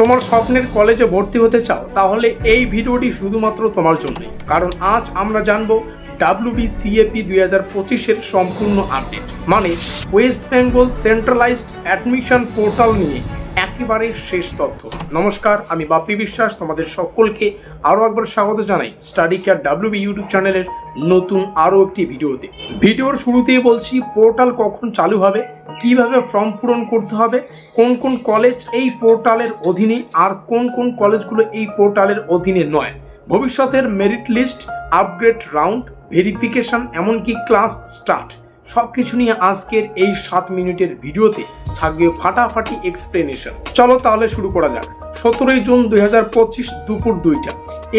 তোমার স্বপ্নের কলেজে ভর্তি হতে চাও, তাহলে এই ভিডিওটি শুধুমাত্র তোমার জন্যই। কারণ আজ আমরা জানব ডাব্লিউবি সিএপি দুই হাজার পঁচিশের সম্পূর্ণ আপডেট। মানে West Bengal centralised admission portal নিয়ে একেবারে শেষ তথ্য। নমস্কার, আমি বাপি বিশ্বাস, তোমাদের সকলকে আরও একবার স্বাগত জানাই স্টাডি কেয়ার ডাব্লিউবি ইউটিউব চ্যানেলের নতুন আরও একটি ভিডিওতে। ভিডিওর শুরুতেই বলছি পোর্টাল কখন চালু হবে? কীভাবে ফর্ম পূরণ করতে হবে, কোন কোন কলেজ এই পোর্টালের অধীনে আর কোন কোন কলেজগুলো এই পোর্টালের অধীনে নয়। ভবিষ্যতের merit list upgrade round verification এমনকি ক্লাস স্টার্ট সব কিছু নিয়ে আজকের এই সাত মিনিটের ভিডিওতে থাকবে ফাটাফাটি এক্সপ্লেনেশন চলো তাহলে শুরু করা যাক। সতেরোই জুন দুই হাজার পঁচিশ দুপুর দুইটা।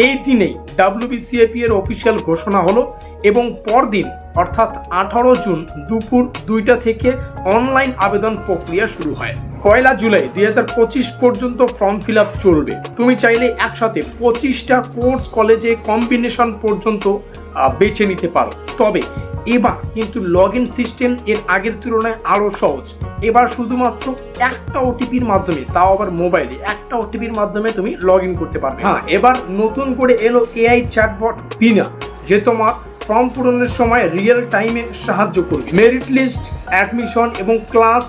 এই দিনেই ডাব্লিউবিসিএপি এর অফিসিয়াল ঘোষণা হলো এবং পরদিন, অর্থাৎ আঠারো জুন দুপুর দুইটা থেকে অনলাইন আবেদন প্রক্রিয়া শুরু হয়। পয়লা জুলাই দুই হাজার পঁচিশ পর্যন্ত ফর্ম ফিল চলবে। তুমি চাইলে একসাথে পঁচিশটা কোর্স, কলেজে কম্বিনেশন পর্যন্ত বেছে নিতে পারো। তবে এবার কিন্তু লগ ইন সিস্টেম এর আগের তুলনায় আরও সহজ। এবার শুধুমাত্র একটা ওটিপির মাধ্যমে, তাও আবার মোবাইলে, একটা ওটিপির মাধ্যমে তুমি লগ ইন করতে পারবে। হ্যাঁ এবার নতুন করে এলো এআই চ্যাটবট বিনা, যে তোমার ফর্ম পূরণের সময় রিয়েল টাইমে সাহায্য করবে। মেরিট লিস্ট অ্যাডমিশন এবং ক্লাস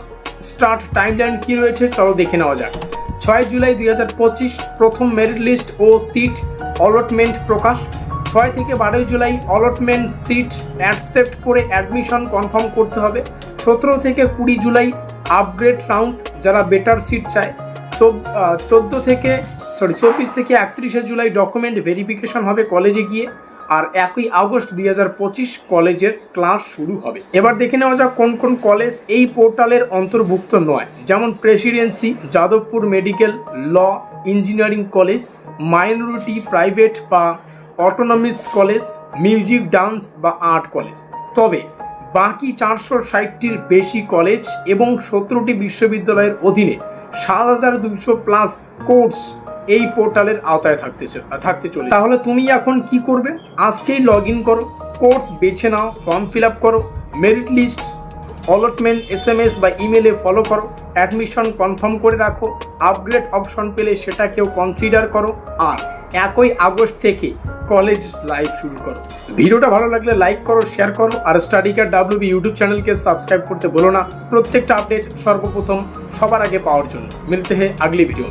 স্টার্ট টাইমলাইন কি রয়েছে চলো দেখে নেওয়া যাক। ছয় জুলাই দুই হাজার পঁচিশ প্রথম মেরিট লিস্ট ও সিট অলটমেন্ট প্রকাশ। ছয় থেকে বারোই জুলাই অলটমেন্ট সিট অ্যাকসেপ্ট করে অ্যাডমিশন কনফার্ম করতে হবে। সতেরো থেকে কুড়ি জুলাই আপগ্রেড রাউন্ড যারা বেটার সিট চায়। চোদ্দ থেকে সরি চব্বিশ থেকে একত্রিশে জুলাই ডকুমেন্ট ভেরিফিকেশন হবে কলেজে গিয়ে। আর একই আগস্ট দুই হাজার পঁচিশ কলেজের ক্লাস শুরু হবে। এবার দেখে নেওয়া যাক কোন কোন কলেজ এই পোর্টালের অন্তর্ভুক্ত নয়। যেমন Presidency, Jadavpur medical, law, engineering college, minority private বা অটোনমিস কলেজ, মিউজিক, ডান্স বা আর্ট কলেজ। তবে বাকি চারশো ষাটটির বেশি কলেজ এবং সতেরোটি বিশ্ববিদ্যালয়ের অধীনে সাত হাজার দুইশো প্লাস কোর্স এই পোর্টালের আওতায় থাকতে থাকতে চলে তাহলে তুমি এখন কি করবে? আজকেই লগ ইন করো কোর্স বেছে নাও ফর্ম ফিল আপ করো merit list allotment S M S বা ইমেলে ফলো করো অ্যাডমিশন কনফার্ম করে রাখো আপগ্রেড অপশন পেলে সেটাকেও কনসিডার করো, আর একই আগস্ট থেকে কলেজ লাইভ শুরু করো। ভিডিওটা ভালো লাগলে লাইক করো শেয়ার করো, আর স্টাডি কার ডাব্লিউবি ইউটিউব চ্যানেলকে সাবস্ক্রাইব করতে বলো না। প্রত্যেকটা আপডেট সর্বপ্রথম সবার আগে পাওয়ার জন্য। মিলতে হে আগলি ভিডিও